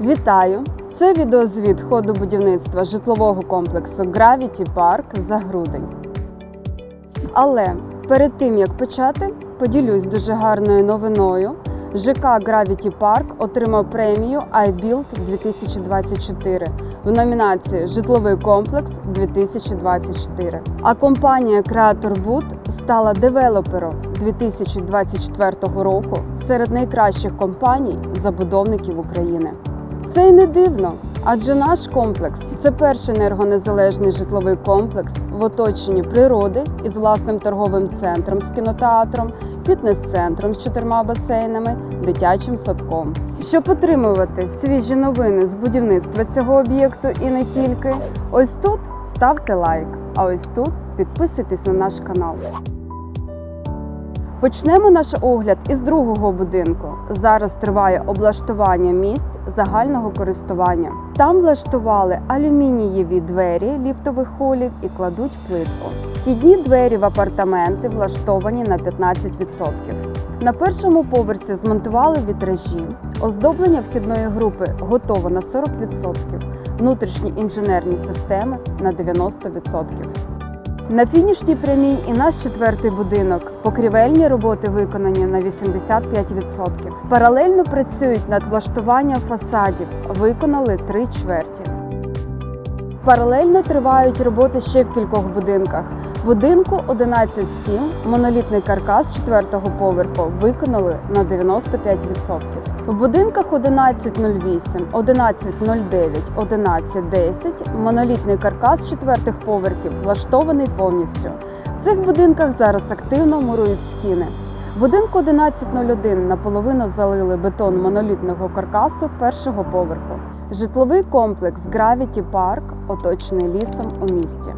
Вітаю! Це відеозвіт ходу будівництва житлового комплексу Gravity Park за грудень. Але перед тим як почати, поділюсь дуже гарною новиною. ЖК Gravity Park отримав премію iBuild 2024 в номінації Житловий комплекс 2024. А компанія Creator Wood стала девелопером 2024 року серед найкращих компаній забудовників України. Це й не дивно, адже наш комплекс це перший енергонезалежний житловий комплекс в оточенні природи із власним торговим центром з кінотеатром, фітнес-центром з чотирма басейнами, дитячим садком. Щоб отримувати свіжі новини з будівництва цього об'єкту і не тільки, ось тут ставте лайк, а ось тут підписуйтесь на наш канал. Почнемо наш огляд із другого будинку. Зараз триває облаштування місць загального користування. Там влаштували алюмінієві двері ліфтових холів і кладуть плитку. Вхідні двері в апартаменти влаштовані на 15%. На першому поверсі змонтували вітражі. Оздоблення вхідної групи готово на 40%, внутрішні інженерні системи на 90%. На фінішній прямій і наш четвертий будинок. Покрівельні роботи виконані на 85%. Паралельно працюють над влаштуванням фасадів. Виконали три чверті. Паралельно тривають роботи ще в кількох будинках. Будинку 11.7 монолітний каркас четвертого поверху виконали на 95%. В будинках 11.08, 11.09, 11.10 монолітний каркас четвертих поверхів влаштований повністю. В цих будинках зараз активно мурують стіни. Будинку 11.01 наполовину залили бетон монолітного каркасу першого поверху. Житловий комплекс Gravity Park оточений лісом у місті.